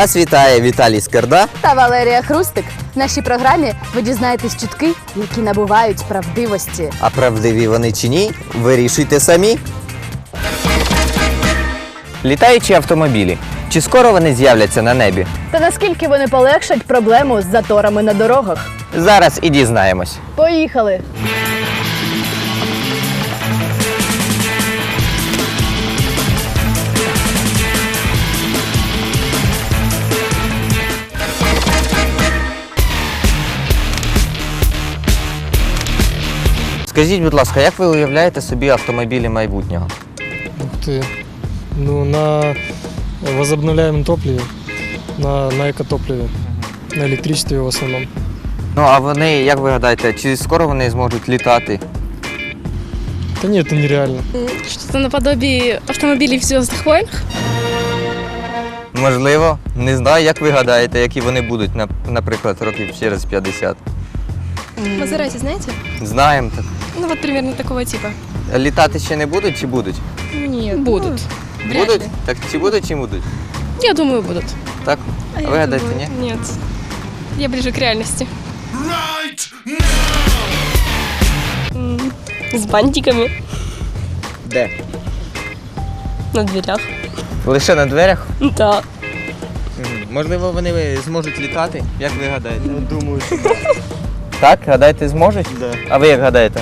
Вас вітає Віталій Скарда. та Валерія Хрустик. В нашій програмі ви дізнаєтесь чутки, які набувають правдивості. А правдиві вони чи ні? Вирішуйте самі. Літаючі автомобілі. Чи скоро вони з'являться на небі? Та наскільки вони полегшать проблему з заторами на дорогах? Зараз і дізнаємось. Поїхали! Скажіть, будь ласка, як ви уявляєте собі автомобілі майбутнього? Ух ты. Ну, на возобновляемом топливе, на, на экотопливе, на электричестве в основном. Ну а вони, як ви гадаєте, чи скоро вони зможуть літати? Да нет, это нереально. Что-то наподобие автомобилей в Звездных войнах. Можливо, не знаю, як ви гадаєте, які вони будуть, нап- наприклад, років через 50. Мазерати, знаете? Знаємо так. Ну вот примерно такого типа. Літати ще не будуть чи будуть? Нет. Будут. Вряд будуть? ли. Так чи будуть, чи будуть? Я думаю, будут. Так? А ви гадаєте, ні? Нет. Я ближе к реальности. М, С бантиками Де? на дверях. Лише на дверях? Да. Можливо, вони зможуть літати? Як ви гадаєте? думаю, що так. гадаєте, зможуть? Да. А ви як гадаєте?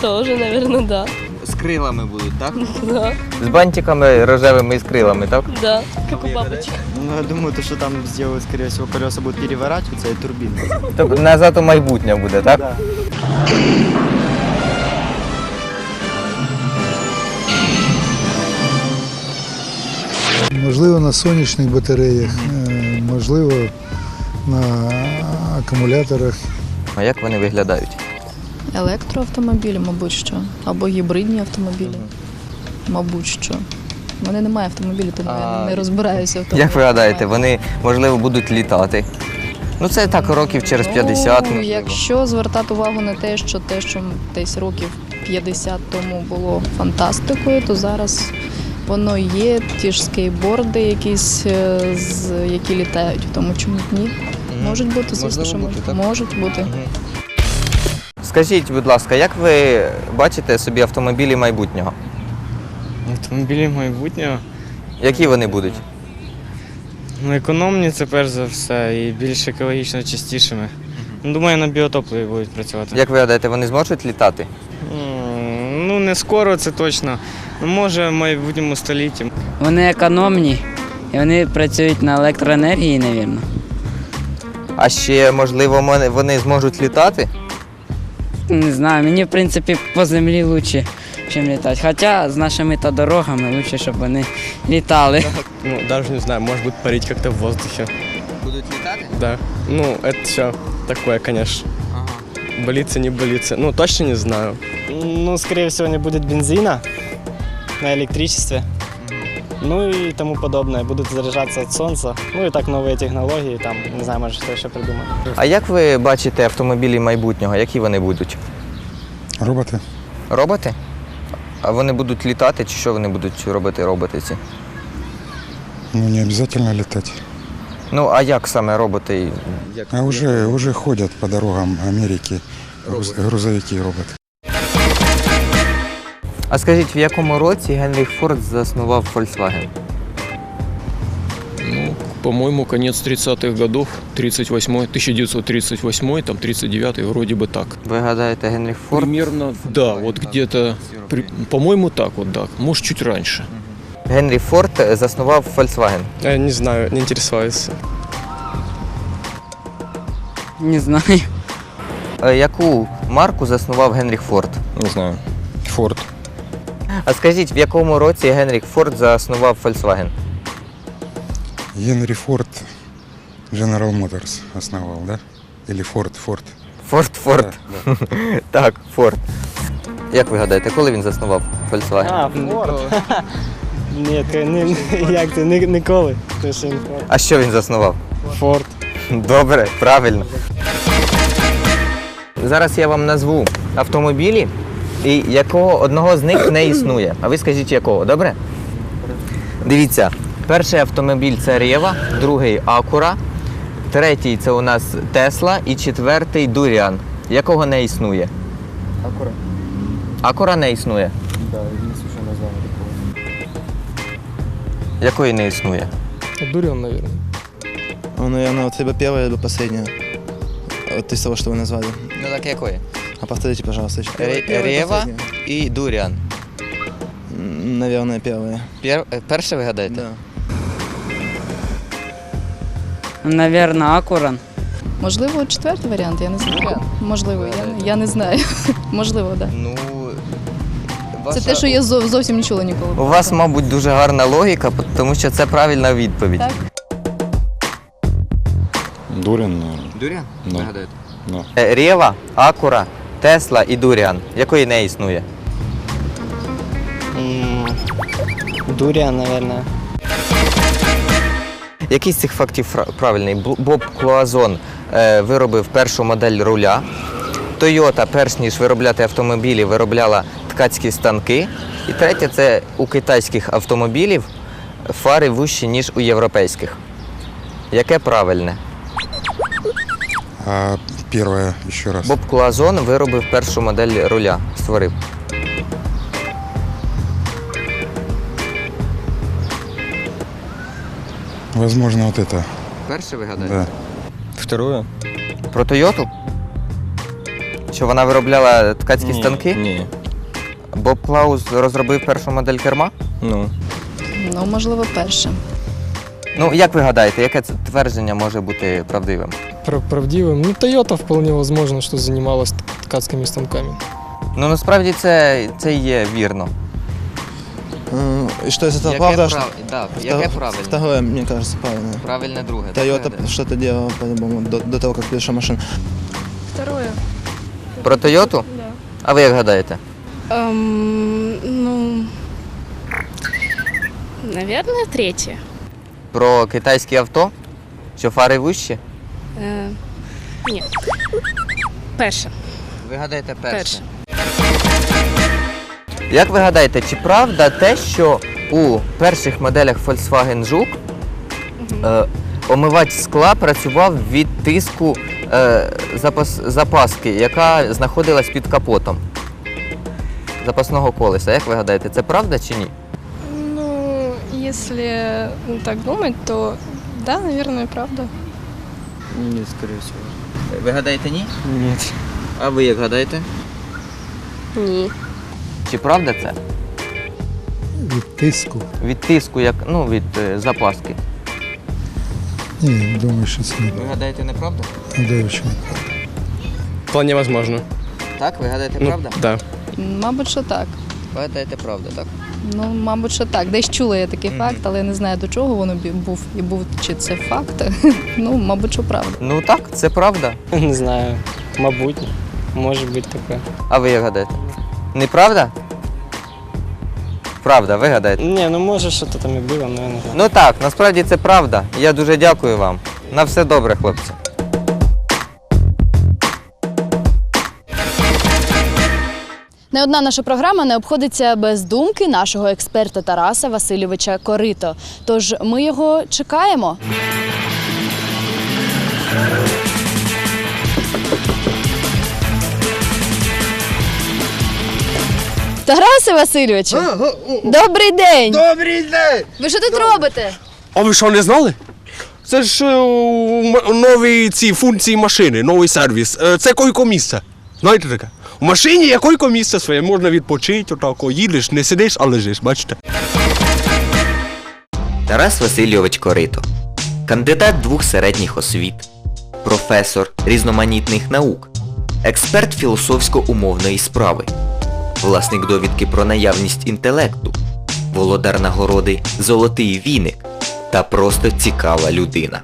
Тоже, наверное, да. З крилами будуть, так? Да. З бантиками рожевими і з крилами, так? Да. Как у бабочек. Ну, я думаю, то, что там сделают, скорее всего, колеса будут переворачиваться и турбины. Тобто назад у майбутнє буде, так? Да. Можливо, на сонячних батареях, е, можливо, на акумуляторах. А як вони виглядають? Електроавтомобілі, мабуть, що. Або гібридні автомобілі. Мабуть, що. У мене немає автомобілів, тому А, я не розбираюся в тому. Як ви гадаєте, вони можливо будуть літати? Ну це так років через 50. Ну, можливо. якщо звертати увагу на те, що те, що десь років 50 тому було фантастикою, то зараз воно є. Ті ж скейтборди, якісь, е, з, які літають. Тому чому б ні? Можуть бути, звісно, що бути, можуть. так? Можуть бути. Скажіть, будь ласка, як ви бачите собі автомобілі майбутнього? Автомобілі майбутнього. Які вони будуть? Ну, економні це перш за все і більш екологічно чистішими. Ну, Думаю, на біотопливі будуть працювати. Як ви гадаєте, вони зможуть літати? М, Ну, не скоро, це точно. Ну, може, в майбутньому столітті. Вони економні і вони працюють на електроенергії, навірно. А ще, можливо, вони- вони зможуть літати? Не знаю, мені в принципі по землі краще, ніж літати. Хоча з нашими та дорогами краще, щоб вони літали. Ну, даже не знаю, может быть, парить как-то в воздухе. Будуть літати? Да. Ну, это все такое, конечно. Болится, не болится. Ну, точно не знаю. Ну, скорее всего, не будет бензина на электричестве. Ну и тому подобное. Будут заряжаться от солнца. Ну и так новые технологии, там, не знаю, может, что еще придумать. А як ви бачите автомобілі майбутнього? Які вони будуть? Роботи. Роботи? А вони будуть літати, чи що вони будуть робити роботи ці? Ну, не обязательно летать. Ну, а як саме роботи? А уже, уже ходят по дорогам Америки груз- грузовики и роботы. А скажіть, в якому році Генрі Форд заснував Volkswagen? Ну, по-моему, конец 30-х годов, 38 1938 там 39 вроде бы так. Ви гадаєте, Генрі Форд? Примерно, да, вот где-то, при- по-моему, так вот, да, может, чуть раньше. Генрі Форд заснував Volkswagen. Я не знаю, не интересовался. Не знаю. Е, Яку марку заснував Генріх Форд? Не знаю. Форд. А скажіть, в якому році Генріх Форд заснував Volkswagen? Генри Форд General Motors основал, да? Или Форд, Форд. Форд Форд. Так, Форд. Як ви гадаєте, коли він заснував Volkswagen? А, Форд. Ні, не, як це, Ні- ніколи. Це ще не Форд. А що він заснував? Форд. Добре, правильно. Зараз я вам назву автомобілі, і якого одного з них не існує. А ви скажіть якого, добре? Дивіться, Перший автомобіль це Рева, другий Акура, третій це у нас Тесла і четвертий Дуріан. Якого не існує? Аккура. Акура не існує. Да, слушай название такого. Якої не існує? Дурион, наверное. Он, наверное, вот либо первая, либо последняя. Вот из того, что вы назвали. Ну так якої? А повторите, пожалуйста. еще. Ре- Рева последняя. і Дуріан. М, Наверное, первая. Пер... е, Перше ви гадаєте? Да. Навірно, Акуран. Можливо, четвертий варіант, я не знаю. Можливо, я, не- я не знаю. Можливо, так. Да. Ну. Це ваша- те, що я зов- зовсім не чула ніколи. У вас, мабуть, дуже гарна логіка, тому що це правильна відповідь. Так. Дурин, наверное. Дуріан? Да. Ви гадаєте? Да. Е, Рева, Акура, Тесла і Дуріан. Якої не існує? Дуріан, наверное. Який з цих фактів правильний? Боб Клуазон е, виробив першу модель руля. Тойота, перш ніж виробляти автомобілі, виробляла ткацькі станки. І третє це у китайських автомобілів фари вущі, ніж у європейських. Яке правильне? А первое еще раз. Боб Клуазон виробив першу модель руля, створив. Возможно, вот это. Перше ви гадаєте? Да. Второе? Про Тойоту? Що вона виробляла ткацькі станки? Ні. Боб Клаус розробив першу модель керма? Ну. Ну, можливо, перше. Ну, як ви гадаєте, яке це твердження може бути правдивим? Правдивым? Ну, Тойота вполне возможно, что занималась ткацкими станками. Ну насправді це, це і є вірно. М, И что, если это Яке правда? прав- да, яке Втор- правильне? Второе, мне кажется, правильно. Правильне друге. Тойота что-то делала по-любому до, до того, как пришла машина. Второе. Про Тойоту? Да. А ви як гадаєте? Эм, ну, наверное, третье. Про китайські авто? Що фари вищі? Э, нет. Перше. Ви гадаєте Перше. Як ви гадаєте, чи правда те, що у перших моделях Volkswagen Жук е, омивач скла працював від тиску е, запас, запаски, яка знаходилась під капотом запасного колеса? Як ви гадаєте, це правда чи ні? Ну, если так думать, то да, наверное, правда. Нет, скорее всего. Ви гадаєте ні? Нет. А ви як гадаєте? Ні. Чи правда це? Від тиску. Від тиску, як ну від е, запаски. Ні, думаю, що це не Ви гадаєте, неправда? Гадаю, що не Вполне возможно. Так, ви гадаєте, Ну, правда? да. Мабуть, що так. Ви гадаєте, правда, так? Ну, мабуть, що так. Десь чула я такий факт, але я не знаю до чого воно був і був чи це факт. Ну, мабуть, що правда. Ну так, це правда. Не знаю. Мабуть, може бути таке. А ви як гадаєте? Неправда? Правда, ви гадаєте? Ні, ну може що то там і було, але я не знаю. Ну так, насправді це правда. Я дуже дякую вам. На все добре, хлопці. Не одна наша програма не обходиться без думки нашого експерта Тараса Васильовича Корито. Тож ми його чекаємо. Тарасе Васильовичу, добрий день! Добрий день! Ви що тут робите? А ви що не знали? Це ж е, м- нові ці функції машини, новий сервіс. Е, Це койко-місце. Знаєте таке? У машині є койко-місце своє, можна відпочити, отако, їдеш, не сидиш, а лежиш, бачите? Тарас Васильович Корито, кандидат двох середніх освіт, професор різноманітних наук, експерт філософсько-умовної справи, власник довідки про наявність інтелекту, володар нагороди Золотий віник та просто цікава людина.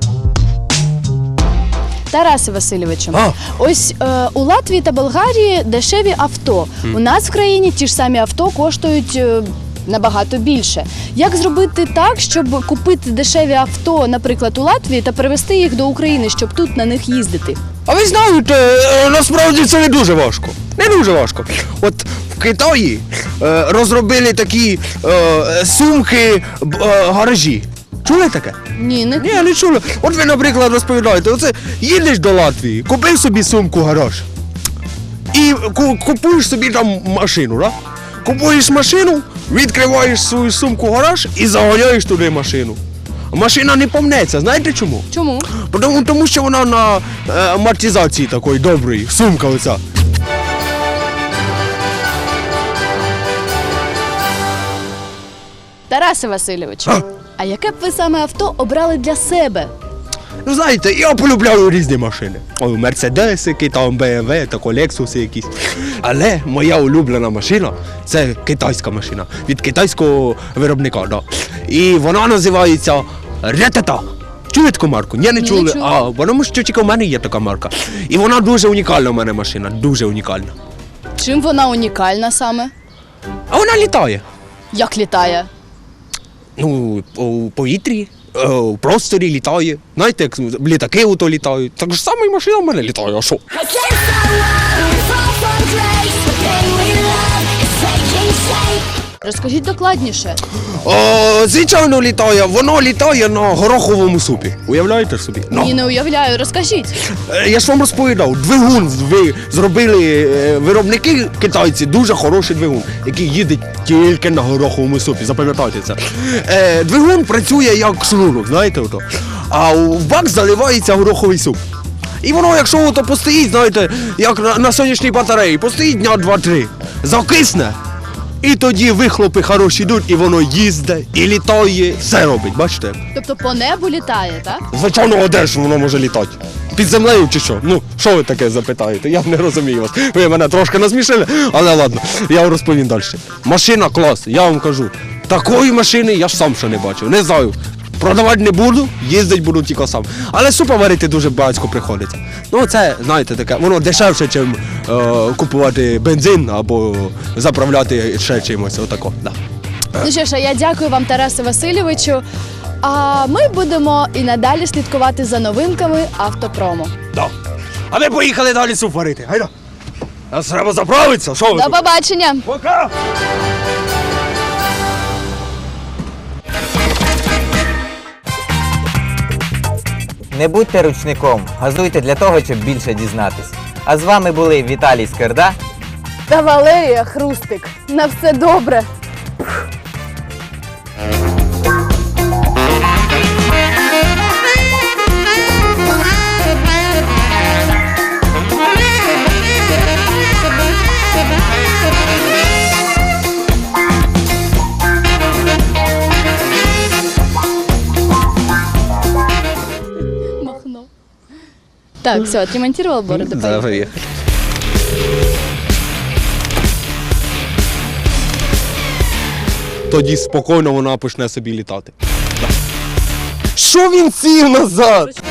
Тарасе Васильовичу, А. ось е, у Латвії та Болгарії дешеві авто. У нас в країні ті ж самі авто коштують. е, Набагато більше. Як зробити так, щоб купити дешеві авто, наприклад, у Латвії та привезти їх до України, щоб тут на них їздити? А ви знаєте, е, насправді це не дуже важко. Не дуже важко. От в Китаї е, розробили такі е, сумки б- е, гаражі. Чули таке? Ні, не Ні, не чули. От ви, наприклад, розповідаєте, оце їдеш до Латвії, купив собі сумку гараж. І ку- купуєш собі там машину, да? Купуєш машину, відкриваєш свою сумку гараж і заганяєш туди машину. Машина не помнеться, знаєте чому? чому? Тому, тому що вона на е, амортизації такої доброї, сумка оця. Тарасе Васильович, А? яке б ви саме авто обрали для себе? Ну знаєте, я полюбляю різні машини. Ой, мерседесики, там БМВ, та Лексуси якісь. Але моя улюблена машина це китайська машина від китайського виробника. Да. І вона називається Ретата. Чули таку марку? Ні, не Ні, чули. не чула. А, тому що тільки в мене є така марка. І вона дуже унікальна в мене машина, дуже унікальна. Чим вона унікальна саме? А вона літає. Як літає? Ну, у повітрі, е, у просторі літає. Знаєте, як літаки ото літають. Так ж саме і машина в мене літає, а що? Розкажіть докладніше. О, звичайно літає, воно літає на гороховому супі. Уявляєте собі? Ну, Ні, не уявляю, розкажіть. е, я ж вам розповідав, двигун ви зробили е, виробники китайці, дуже хороший двигун, який їде тільки на гороховому супі. Запам'ятайте це. Е, двигун працює як шнурок, знаєте ото. А у- в бак заливається гороховий суп. І воно, якщо ото постоїть, знаєте, як на, на сонячній батареї, постоїть дня два-три, закисне. І тоді вихлопи хороші йдуть, і воно їздить, і літає, все робить, бачите? Тобто по небу літає, так? Звичайно, а де ж воно може літати? Під землею чи що? Ну, що ви таке запитаєте? Я не розумію вас. Ви мене трошки насмішили, але ладно, я вам розповім далі. Машина клас, я вам кажу. Такої машини я ж сам ще не бачив. Не знаю. Продавати не буду, їздити буду тільки сам. Але супа варити дуже багатько приходиться. Ну, це, знаєте, таке, воно дешевше, ніж е, купувати бензин або заправляти ще чимось. Отако. Да. Ну що ж, а я дякую вам, Тарасе Васильовичу. А ми будемо і надалі слідкувати за новинками автопрому. Да. А ми поїхали далі суп варити. Гайда. Нас треба заправитися. Що ви До тут? побачення! Пока! Не будьте ручником, газуйте для того, щоб більше дізнатись. А з вами були Віталій Скирда. Та Валерія Хрустик. На все добре. Так, все, отремонтировал бороду. поехали. Тоді спокійно вона почне собі літати. Що він сів назад?